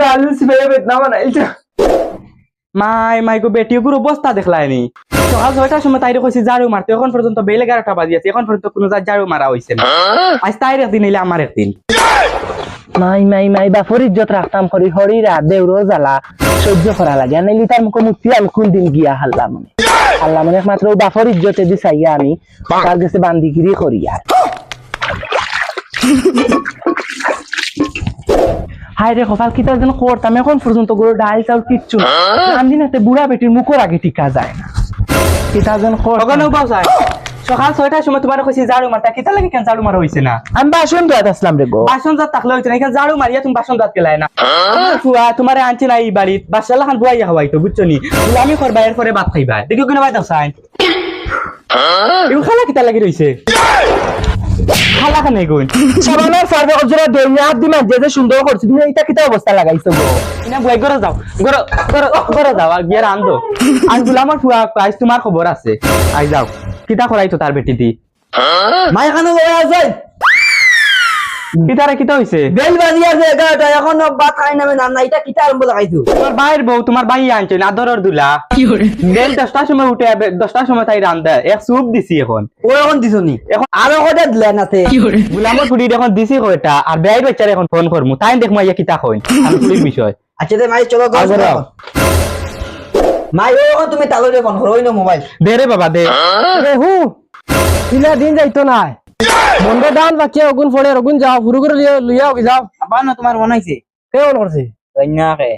গালু সিবে বেদনা বানাইছে মাই মাইকো বেটি গুরু বস্তা দেখলাইনি। সকাল ছয়টার সময় তাইরে কইছি ঝাড়ু মারতে এখন পর্যন্ত বেল এগারোটা বাজি আছে এখন পর্যন্ত কোনো ঝাড়ু মারা হইছে না। আজ তাইর একদিন এলে আমার একদিন। মাই মাই মাই বাপর ইজ্জত রাখতাম করি হরিরা দেউরো জ্বালা। সহ্য করা লাগে। নাইলে তার মুখে মুক্তি আমি কোন দিন গিয়া হাল্লা মানে। হাল্লা মানে একমাত্র বাপর ইজ্জতে দি চাইয়া আমি তার কাছে বান্দিগিরি করি আর। হাই রে কপাল কিতা যেন করতাম এখন পর্যন্ত গরু ডাল চাউল কিচ্ছু না রান্ধি নাতে বুড়া বেটির মুখর আগে টিকা যায় না। কিতা যেন করতাম ওখানে উপাও চাই সকাল ছয়টার সময় তোমার কইছি ঝাড়ু মারতে কিতা লাগে কেন ঝাড়ু মারা হইছে না? আমি বাসন ধোয়াত আসলাম রে গো। বাসন জাত থাকলে হইছে না। এখানে ঝাড়ু মারিয়া তুমি বাসন জাত গেলাই না। ফুয়া তোমার আনছি না এই বাড়িত বাসালা খান বুয়াইয়া হওয়াই তো বুঝছ নি আমি করবা এর পরে ভাত খাইবা। দেখো কেন ভাই দাও সাইন এগুলো খালা কিতা লাগি রইছে খালা সাবানের সার্ভে অজরা দইনা হাত দিমা যে যে সুন্দর করছি তুমি এটা কিতা অবস্থা লাগাইছো গো? ইনা বই গরে যাও গরে গরে গরে যাও আর গিয়ে বলে আমার ফুয়া আজ তোমার খবর আছে। আই যাও কিতা করাইতো তার বেটি দি মা এখানে বয়ে আছে কিতারে কিতা হইছে বেল বাজি আছে এগারোটা এখনও ভাত খাই নামে না না এটা কিটা আরম্ভ লাগাইছো তোমার ভাইয়ের বউ তোমার ভাই আনছে না আদরের দুলা বেল দশটার সময় উঠে আবে- দশটার সময় তাই রান্ধে এক সুপ দিছি এখন। ও এখন দিছনি এখন আরও কটা দিলে নাতে। গুলামর ফুড়ি এখন দিছি কয়টা আর বেয়াই বাচ্চারে এখন ফোন করমু তাই দেখ মাইয়া কিতা কইন আর ফুড়ির বিষয়। আচ্ছা দে মাই চলো রাও। মাই ও তুমি তালরে ফোন করো ওই মোবাইল। দে রে বাবা দে। রে হু। ইলা দিন যাইতো না বন্ধ দান বাচ্চা ওগুন ফড়ে ওগুন যাও ফুরু করে লিয়া লিয়া যাও। আবার না তোমার মনাইছে কে। অন করছে কন্যাকে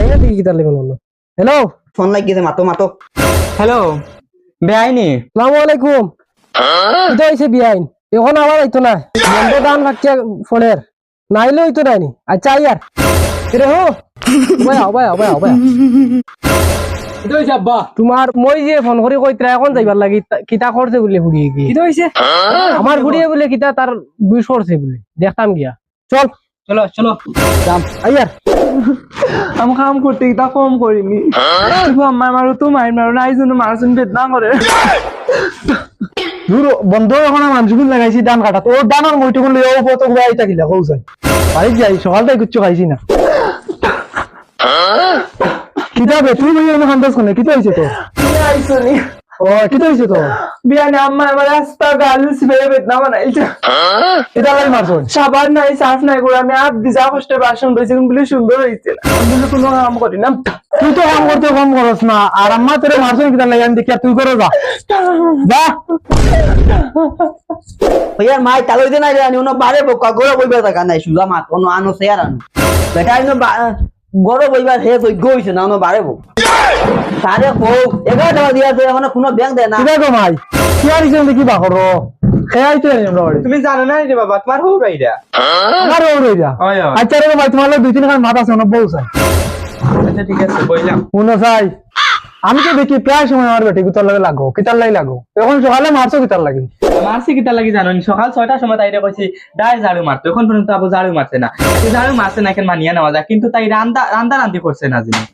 এই না দিকে তার লেগে হ্যালো ফোন লাগিছে মাতো মাতো। হ্যালো বেআইনি আসসালামু আলাইকুম। এটা হইছে বিআইন। এখন আবার আইতো না বন্ধ দান বাচ্চা ফড়ের নাইলে হইতো নাইনি আচ্ছা আইয়ার রে হো? বাই আও বাই আও বাই আও বাই তোমার মই যে ফোন করে কইতরা এখন যাইবার লাগি কিতা করছে বলে ফুড়িয়ে কি? কি হইছে আমার বলে কিতা তার দুই করছে বলে। দেখতাম গিয়া চল। চলো চলো। যাম। আইয়ার আমি কাম করতে তা কম করিনি আম্মা মারো তো মাইর মারো না এই জন্য মারছুন বেদনা করে দূর বন্ধ এখন মানুষগুলো লাগাইছি ধান কাটা তো ধানের মইটুকুন লই ও পতো গুলাই থাকিলা কৌ যাই বাড়ি যাই সকালটাই কিচ্ছু খাইছি না। কিতা বে তুই বই এনে খান্দাস কোনে কিতা হইছে তো? ও কিতা হইছে তো? বিয়ানে আম্মা আমার রাস্তা গালু সিবে বেদনা বানাইছে। এটা লাই মারছন সাবান নাই সাফ নাই করে আমি আর দিজা কষ্টে বাসন ধুইছি বলে সুন্দর বলে কোনো কাম করি না। তুই তো কাম করতে কম করস না আর আম্মা তোরে মারছন কিতা লাই আমি দেখি তুই করে যা। যা। ইয়ার মাই তালই দে নাই জানি উনো বারে বকা গড় বইবার টাকা নাই সুলা মাত অন্য আনো সেয়ার আনো। বেটা ইনো গড় বইবার হে কই গইছে না বারে বক সারে কো এগারোটা টাকা আছে এখন কোনো ব্যাংক দেয় না। কিতা গো মাই কি আর ইজন দেখি বা করো খেয়াই তো বাড়ি। তুমি জানো না রে বাবা তোমার হৌ রাইডা আমার ওর হইয়া হয় আচ্ছা রে ভাই তোমার দুই তিন খান মাথা আছে না বউ চাই। আচ্ছা ঠিক আছে শুনো চাই। আমি তো দেখি? প্রায় সময় আমার বেটি কুতার লাগে লাগো কিতার লাই লাগো। এখন সকালে মারছো কিতার লাগে? মারছি কিতা লাগি জানো নি? সকাল ছয়টার সময় তাইরে কইছি দাই ঝাড়ু মারতো এখন পর্যন্ত আবু ঝাড়ু মারছে না। ঝাড়ু মারছে না এখন মানিয়া নেওয়া যায় কিন্তু তাই রান্দা রান্দা রান্দি করছে না জিনিস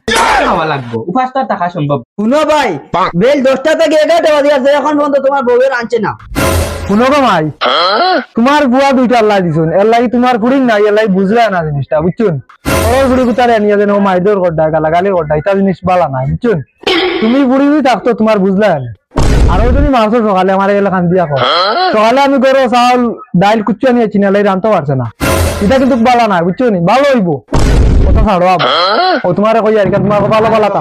খাওয়া লাগবো। উপাস তো থাকা সম্ভব শুনো ভাই বেল দশটা থেকে এগারোটা বাজি আছে এখন পর্যন্ত তোমার বউয়ের আনছে না। শুনো গো ভাই তোমার বুয়া দুইটা আল্লাহ দিছুন। এর লাগি তোমার কুড়ি নাই এর লাগি বুঝলে না জিনিসটা বুঝছুন ওর বুড়ি কুতারে নিয়ে যেন ও মাইদর গড্ডা গালাগালি গড্ডা এটা জিনিস বালা নাই বুঝছুন তুমি বুড়ি বুড়ি থাকতো তোমার বুঝলে আরও তুমি মারছো সকালে আমার এগুলো খান দিয়া সকালে আমি গরো চাউল ডাইল কুচ্চু আনিয়ে না লাই রানতে পারছে না। এটা কিন্তু বালা না বুঝছ নি? ভালো হইব কথা ছাড়ো। ও তোমার কই আর কি তোমার ভালো ভালো তা